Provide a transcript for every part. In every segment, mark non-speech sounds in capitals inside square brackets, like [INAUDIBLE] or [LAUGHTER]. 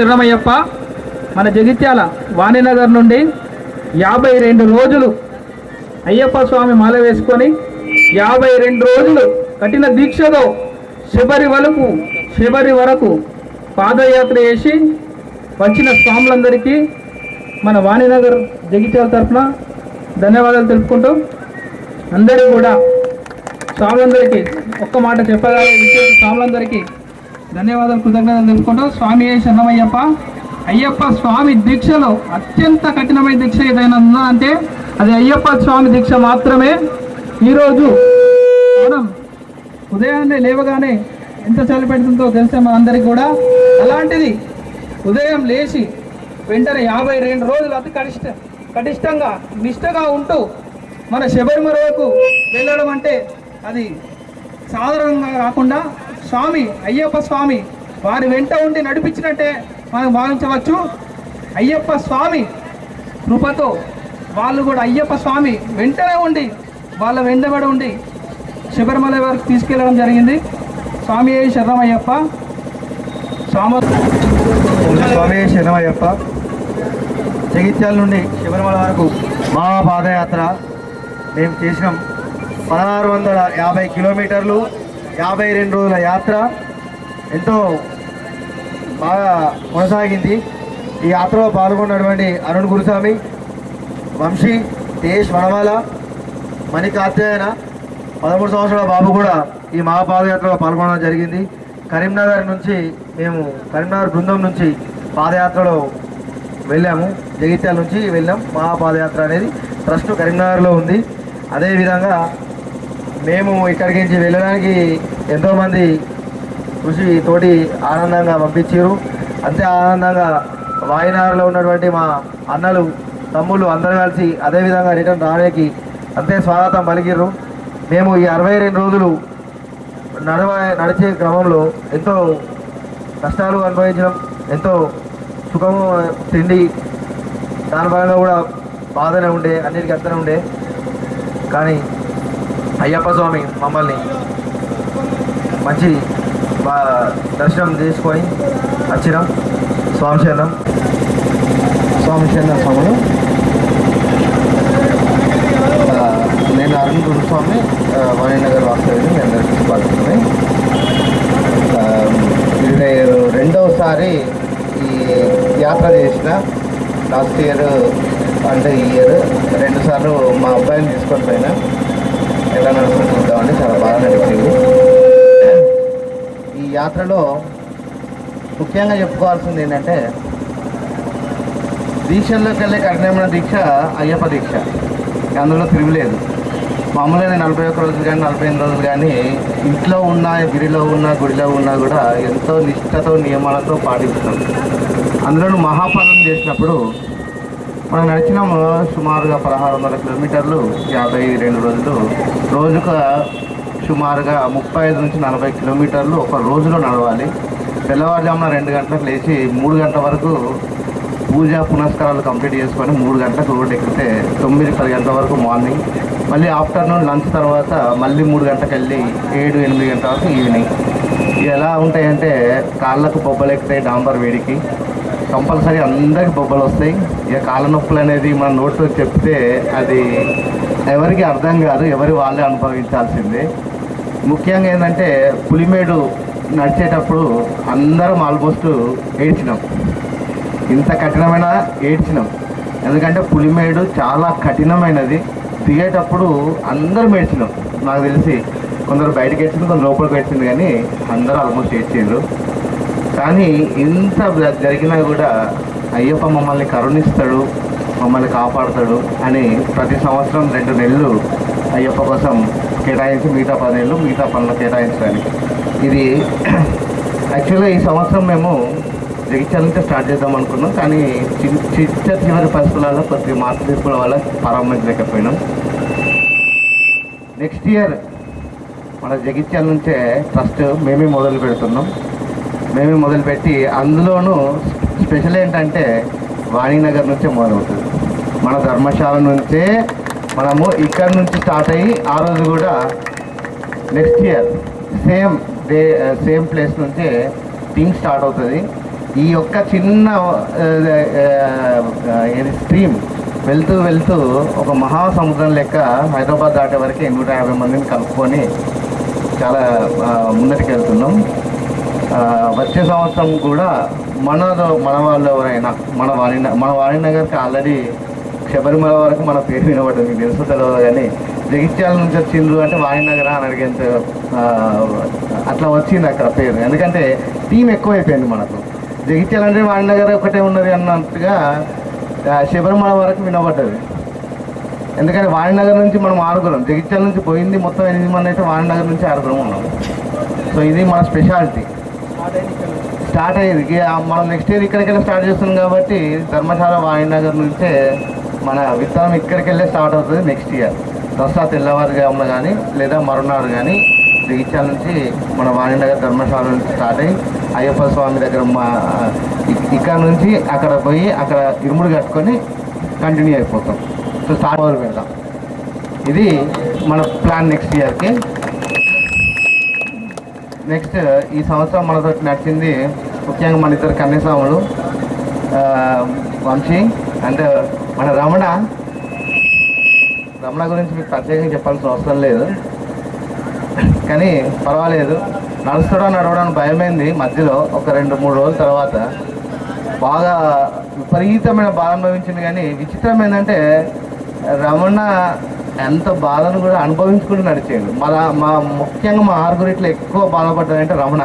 శరణమయ్యప్ప మన జగిత్యాల వాణినగర్ నుండి యాభై రెండు రోజులు అయ్యప్ప స్వామి మాల వేసుకొని యాభై రెండు రోజులు కఠిన దీక్షతో శబరి వరకు శబరి వరకు పాదయాత్ర చేసి వచ్చిన స్వాములందరికీ మన వాణినగర్ జగిత్యాల తరఫున ధన్యవాదాలు తెలుపుకుంటూ అందరూ కూడా స్వాములందరికీ ఒక్క మాట చెప్పగలిగే స్వాములందరికీ ధన్యవాదాలు కృతజ్ఞతలు తెలుపుకుంటూ స్వామి శరణమయ్యప్ప? అయ్యప్ప స్వామి దీక్షలో అత్యంత కఠినమైన దీక్ష ఏదైనా ఉందా అంటే అది అయ్యప్ప స్వామి దీక్ష మాత్రమే. ఈరోజు మనం ఉదయాన్నే లేవగానే ఎంత చలి పెడుతుందో తెలిసే మనందరికీ కూడా. అలాంటిది ఉదయం లేచి వెంటనే యాభై రెండు రోజులు అతి కనిష్ట కటిష్టంగా నిష్టగా ఉంటూ మన శబరిమల వరకు వెళ్ళడం అంటే అది సాధారణంగా కాకుండా స్వామి అయ్యప్ప స్వామి వారి వెంట ఉండి నడిపించినట్టే మనం భావించవచ్చు. అయ్యప్ప స్వామి కృపతో వాళ్ళు కూడా అయ్యప్ప స్వామి వెంటనే ఉండి వాళ్ళ వెంటబడి ఉండి శబరిమల వరకు తీసుకెళ్ళడం జరిగింది. స్వామి శరణమయ్యప్ప? స్వామి స్వామి శరణమయ్యప్ప? జగిత్యాల నుండి శబరిమల వరకు మా పాదయాత్ర మేము చేసినాం. పదహారు వందల యాభై కిలోమీటర్లు యాభై రెండు రోజుల యాత్ర ఎంతో బాగా కొనసాగింది. ఈ యాత్రలో పాల్గొన్నటువంటి అరుణ్ గురుస్వామి వంశీ తేజ్ వనమాల మణికాత్యాయన పదమూడు సంవత్సరాల బాబు కూడా ఈ మహాపాదయాత్రలో పాల్గొనడం జరిగింది. కరీంనగర్ నుంచి మేము కరీంనగర్ బృందం నుంచి పాదయాత్రలో వెళ్ళాము. జగిత్యాల నుంచి వెళ్ళాం. మహాపాదయాత్ర అనేది ట్రస్ట్ కరీంనగర్లో ఉంది. అదేవిధంగా మేము ఇక్కడికి నుంచి వెళ్ళడానికి ఎంతోమంది కృషి తోటి ఆనందంగా పంపించారు. అంతే ఆనందంగా వాయినాడులో ఉన్నటువంటి మా అన్నలు తమ్ముళ్ళు అందరూ కలిసి అదేవిధంగా రిటర్న్ రావడానికి అంతే స్వాగతం పలికిర్రు. మేము ఈ అరవై రెండు రోజులు నడవ నడిచే క్రమంలో ఎంతో కష్టాలు అనుభవించడం ఎంతో సుఖము తిండి దాని పరంగా కూడా బాధనే ఉండే అన్నిటికీ అంతనే ఉండే. కానీ అయ్యప్ప స్వామి మమ్మల్ని మంచి దర్శనం చేసుకొని వచ్చినాం స్వామి శరణం. స్వామి శరణం స్వాములు. నేను అరుణ్ గురుస్వామి స్వామి వాణినగర్ వాస్తవ్యం మీ అందరికీ స్వాగతమే. నేను రెండవసారి ఈ యాత్ర చేసిన లాస్ట్ ఇయర్ అంటే ఈ ఇయర్ రెండు సార్లు మా అబ్బాయిని తీసుకొని పోయినా. ఎలా నడుస్తుంది చాలా బాగా నడిచింది ఈ యాత్రలో ముఖ్యంగా చెప్పుకోవాల్సింది ఏంటంటే దీక్షల్లోకి వెళ్ళే కఠినమైన దీక్ష అయ్యప్ప దీక్ష. అందులో తిరుగులేదు. మామూలుగా నలభై ఒక్క రోజులు కానీ నలభై ఎనిమిది రోజులు కానీ ఇంట్లో ఉన్న గిరిలో ఉన్న గుడిలో ఉన్నా కూడా ఎంతో నిష్ఠతో నియమాలతో పాటిస్తాం అందులో మహాపాలన చేసినప్పుడు మనం నడిచినాము సుమారుగా పదహారు వందల కిలోమీటర్లు యాభై రెండు రోజులు. రోజుకు సుమారుగా ముప్పై ఐదు నుంచి నలభై కిలోమీటర్లు ఒక రోజులో నడవాలి. తెల్లవారుజామున రెండు గంటలకు లేచి మూడు గంటల వరకు పూజ పునస్కారాలు కంప్లీట్ చేసుకొని మూడు గంటలకు రోడ్ ఎక్కితే తొమ్మిది పది గంటల వరకు మార్నింగ్. మళ్ళీ ఆఫ్టర్నూన్ లంచ్ తర్వాత మళ్ళీ మూడు గంటలకు వెళ్ళి ఏడు ఎనిమిది గంటల వరకు ఈవినింగ్. ఇవి ఎలా ఉంటాయంటే కాళ్ళకు బొబ్బలు ఎక్కుతాయి డాంబర్ వేడికి కంపల్సరీ అందరికి బొబ్బలు వస్తాయి. ఇక కాళ్ళ నొప్పులు అనేది మన నోట్లో చెప్తే అది ఎవరికి అర్థం కాదు ఎవరి వాళ్ళే అనుభవించాల్సిందే. ముఖ్యంగా ఏంటంటే పులిమేడు నడిచేటప్పుడు అందరం ఆల్మోస్ట్ ఏడ్చినాం. ఇంత కఠినమైన ఏడ్చినాం. ఎందుకంటే పులిమేడు చాలా కఠినమైనది. దిగేటప్పుడు అందరూ ఏడ్చినాం. నాకు తెలిసి కొందరు బయటకు ఏడ్చింది కొందరు లోపలికి ఏడ్చింది కానీ అందరూ ఆల్మోస్ట్ ఏడ్చిండ్రు కానీ ఇంత జరిగినా కూడా అయ్యప్ప మమ్మల్ని కరుణిస్తాడు మమ్మల్ని కాపాడుతాడు అని ప్రతి సంవత్సరం రెండు నెలలు అయ్యప్ప కోసం కేటాయించి మిగతా పది నెలలు మిగతా పనులు కేటాయించడానికి. ఇది [CLEARS THROAT] యాక్చువల్గా ఈ సంవత్సరం మేము జగిత్యాల నుంచి స్టార్ట్ చేద్దాం అనుకున్నాం కానీ చి- చిట్ట చివరి పరిస్థితులలో కొద్దిగా మార్పు తీసుకోవడం వల్ల ప్రారంభించలేకపోయినాం నెక్స్ట్ ఇయర్ మన జగిత్యాల నుంచే ట్రస్ట్ మేమే మొదలు పెడుతున్నాం. మేమే మొదలుపెట్టి అందులోనూ స్పెషల్ ఏంటంటే వాణినగర్ నుంచే మొదలవుతుంది. మన ధర్మశాల నుంచే మనము ఇక్కడ నుంచి స్టార్ట్ అయ్యి ఆ రోజు కూడా next year same day same place నుంచే థింగ్ స్టార్ట్ అవుతుంది. ఈ యొక్క చిన్న uh, uh, ఏది స్ట్రీమ్ వెళ్తూ వెళ్తూ ఒక మహాసముద్రం లెక్క హైదరాబాద్ దాటే వరకు నూట యాభై మందిని కలుపుకొని చాలా uh, ముందరికి ముందటికి వెళ్తున్నాం వచ్చే సంవత్సరం కూడా మన మన వాళ్ళు ఎవరైనా మన వాణి మన వాణినగర్కి ఆల్రెడీ శబరిమల వరకు మన పేరు వినబడ్డది మీకు తెలుసు తెలియదు కానీ జగిత్యాల నుంచి వచ్చిండ్రు అంటే వాణినగర అని అడిగేంత అట్లా వచ్చింది అక్కడ పేరు. ఎందుకంటే టీం ఎక్కువైపోయింది మనకు. జగిత్యాల అంటే వాణినగర్ ఒకటే ఉన్నది అన్నట్టుగా శబరిమల వరకు వినబడ్డది. ఎందుకంటే వాణినగర్ నుంచి మనం ఆరుగురం జగిత్యాల నుంచి పోయింది మొత్తం ఎనిమిది మంది అయితే వాణినగర్ నుంచి ఆరుగురం ఉన్నాం. సో ఇది మన స్పెషాలిటీ. స్టార్ట్ అయ్యేది. మనం నెక్స్ట్ ఇయర్ ఇక్కడికి వెళ్ళి స్టార్ట్ చేస్తున్నాం కాబట్టి ధర్మశాల వాణినగర్ నుంచే మన విత్తనం ఇక్కడికి వెళ్ళే స్టార్ట్ అవుతుంది నెక్స్ట్ ఇయర్ దసరా తెల్లవారుజామున కానీ లేదా మరునాడు కానీ జగిత్యాల నుంచి మన వాణినగర్ ధర్మశాల నుంచి స్టార్ట్ అయ్యి అయ్యప్ప స్వామి దగ్గర మా ఇక్కడ నుంచి అక్కడ పోయి అక్కడ ఇరుముడు కట్టుకొని కంటిన్యూ అయిపోతాం. సో స్టార్ట్ మొదలు పెడతాం ఇది మన ప్లాన్ నెక్స్ట్ ఇయర్కి నెక్స్ట్ ఈ సంవత్సరం మనతో నడిచింది ముఖ్యంగా మన ఇద్దరు కన్యస్వాములు వంశీ అండ్ మన రమణ. రమణ గురించి మీకు ప్రత్యేకంగా చెప్పాల్సిన అవసరం లేదు. కానీ పర్వాలేదు. నడుస్తాడో నడవడానికి భయమైంది మధ్యలో ఒక రెండు మూడు రోజుల తర్వాత. బాగా విపరీతమైన బాధ అనుభవించింది కానీ విచిత్రం ఏంటంటే రమణ ఎంత బాధను కూడా అనుభవించుకుంటూ నడిచేయండి మన మా ముఖ్యంగా మా ఆరుగురిట్లో ఎక్కువ బాధపడ్డాడంటే రమణ.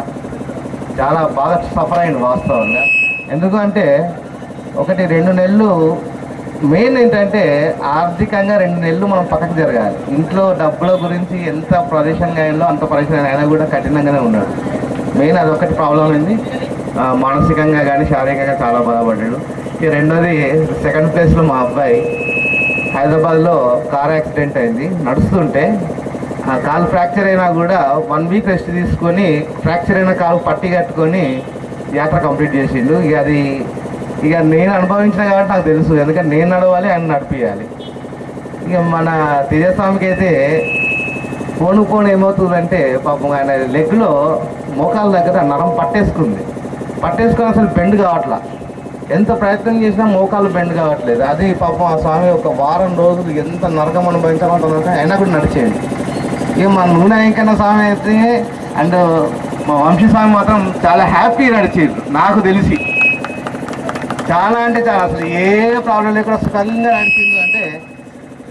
చాలా బాగా సఫర్ అయింది వాస్తవంగా. ఎందుకంటే ఒకటి రెండు నెలలు మెయిన్ ఏంటంటే ఆర్థికంగా రెండు నెలలు మనం పక్కకు జరగాలి. ఇంట్లో డబ్బుల గురించి ఎంత ప్రదేశంగా అయిందో అంత ప్రదేశంగా అయినా కూడా కఠినంగానే ఉన్నాడు. మెయిన్ అదొకటి ప్రాబ్లం అయింది. మానసికంగా కానీ శారీరకంగా చాలా బాధపడ్డాడు. ఈ రెండోది సెకండ్ ప్లేస్లో మా అబ్బాయి హైదరాబాద్లో కార్ యాక్సిడెంట్ అయింది. నడుస్తుంటే ఆ కాలు ఫ్రాక్చర్ అయినా కూడా వన్ వీక్ రెస్ట్ తీసుకొని ఫ్రాక్చర్ అయిన కాలు పట్టి కట్టుకొని యాత్ర కంప్లీట్ చేసిండు. ఇక అది ఇక నేను అనుభవించిన కాబట్టి నాకు తెలుసు. ఎందుకంటే నేను నడవాలి ఆయన నడిపించాలి ఇక మన తేజస్వామికి అయితే పోను పోను ఏమవుతుందంటే పాపం ఆయన లెగ్లో మోకాల దగ్గర నరం పట్టేసుకుంది. పట్టేసుకొని అసలు బెండ్ కావట్లా. ఎంత ప్రయత్నం చేసినా మోకాలు బెండ్ కావట్లేదు. అది పాపం ఆ స్వామి ఒక వారం రోజులు ఎంత నరకం అనుభవించాలంటుందంటే అయినా కూడా నడిచేయండి. ఇక మా నూనె వెంకన్న స్వామి అయితే అండ్ మా వంశీ స్వామి మాత్రం చాలా హ్యాపీ నడిచేది నాకు తెలిసి. చాలా అంటే చాలా అసలు ఏ ప్రాబ్లం లేకుండా సుఖంగా నడిచింది అంటే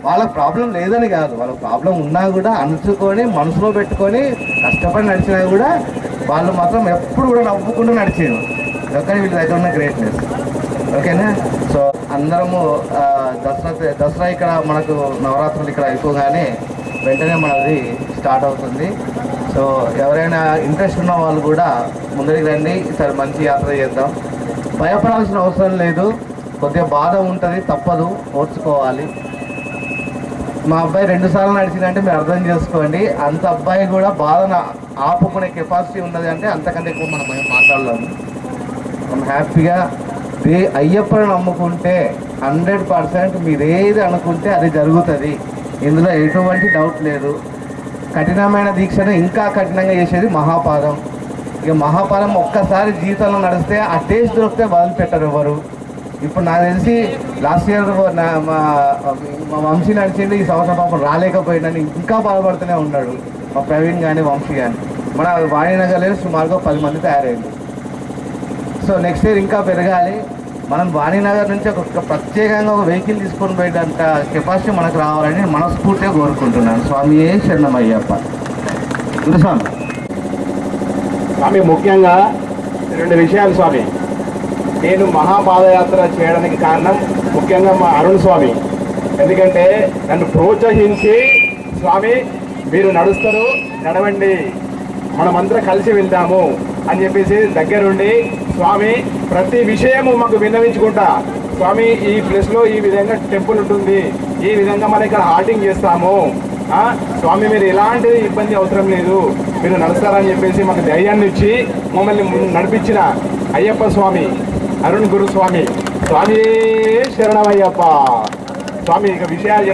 వాళ్ళకి ప్రాబ్లం లేదని కాదు. వాళ్ళ ప్రాబ్లం ఉన్నా కూడా అణుచుకొని మనసులో పెట్టుకొని కష్టపడి నడిచినా కూడా వాళ్ళు మాత్రం ఎప్పుడు కూడా నవ్వుకుంటూ నడిచేది ఒక్కరి వీళ్ళ దగ్గర ఉన్న గ్రేట్నెస్ ఓకేనా? సో అందరము దసరా దసరా ఇక్కడ మనకు నవరాత్రులు ఇక్కడ ఎక్కువగానే వెంటనే మనది స్టార్ట్ అవుతుంది. సో ఎవరైనా ఇంట్రెస్ట్ ఉన్న వాళ్ళు కూడా ముందరికి రండి ఈసారి మంచి యాత్ర చేద్దాం. భయపడాల్సిన అవసరం లేదు కొద్దిగా బాధ ఉంటుంది తప్పదు ఓర్చుకోవాలి. మా అబ్బాయి రెండు సార్లు నడిచిందంటే మీరు అర్థం చేసుకోండి. అంత అబ్బాయి కూడా బాధను ఆపుకునే కెపాసిటీ ఉన్నది అంటే అంతకంటే ఎక్కువ మనం మాట్లాడలేము. మనం హ్యాపీగా దే అయ్యప్పని నమ్ముకుంటే హండ్రెడ్ పర్సెంట్ మీరు ఏది అనుకుంటే అది జరుగుతుంది. ఇందులో ఎటువంటి డౌట్ లేదు. కఠినమైన దీక్షను ఇంకా కఠినంగా చేసేది మహాపాదం. ఇక మహాపాదం ఒక్కసారి జీవితంలో నడిస్తే ఆ టేస్ట్ దొరికితే వదిలిపెట్టరు ఎవరు. ఇప్పుడు నాకు తెలిసి లాస్ట్ ఇయర్ నా మా మా వంశీ నడిచింది ఈ సంవత్సరం పాపం రాలేకపోయిందని ఇంకా బాధపడుతూనే ఉన్నాడు. మా ప్రవీణ్ కానీ వంశీ కానీ మన వాణినగర్లో సుమారుగా పది మంది తయారైంది సో నెక్స్ట్ ఇయర్ ఇంకా పెరగాలి. మనం వాణినగర్ నుంచి ఒక ప్రత్యేకంగా ఒక వెహికల్ తీసుకొని పోయేటంత కెపాసిటీ మనకు రావాలని మనస్ఫూర్తిగా కోరుకుంటున్నాను. స్వామి శరణమయ్యప్ప. గురుస్వామి స్వామి ముఖ్యంగా రెండు విషయాలు స్వామి. నేను మహాపాదయాత్ర చేయడానికి కారణం ముఖ్యంగా మా అరుణ్ స్వామి. ఎందుకంటే నన్ను ప్రోత్సహించి స్వామి మీరు నడుస్తారు నడవండి. మనమందరం కలిసి వెళ్దాము అని చెప్పేసి దగ్గరుండి స్వామి ప్రతి విషయము మాకు విన్నవించుకుంటా. స్వామి ఈ ప్లేస్లో ఈ విధంగా టెంపుల్ ఉంటుంది. ఈ విధంగా మనం ఇక్కడ హాల్టింగ్ చేస్తాము. స్వామి మీరు ఎలాంటి ఇబ్బంది అవసరం లేదు. మీరు నడుస్తారని చెప్పేసి మాకు ధైర్యాన్ని ఇచ్చి మమ్మల్ని నడిపించిన అయ్యప్ప స్వామి అరుణ్ గురు స్వామి స్వామి శరణమయ్యప్ప. స్వామి ఇక విషయాలు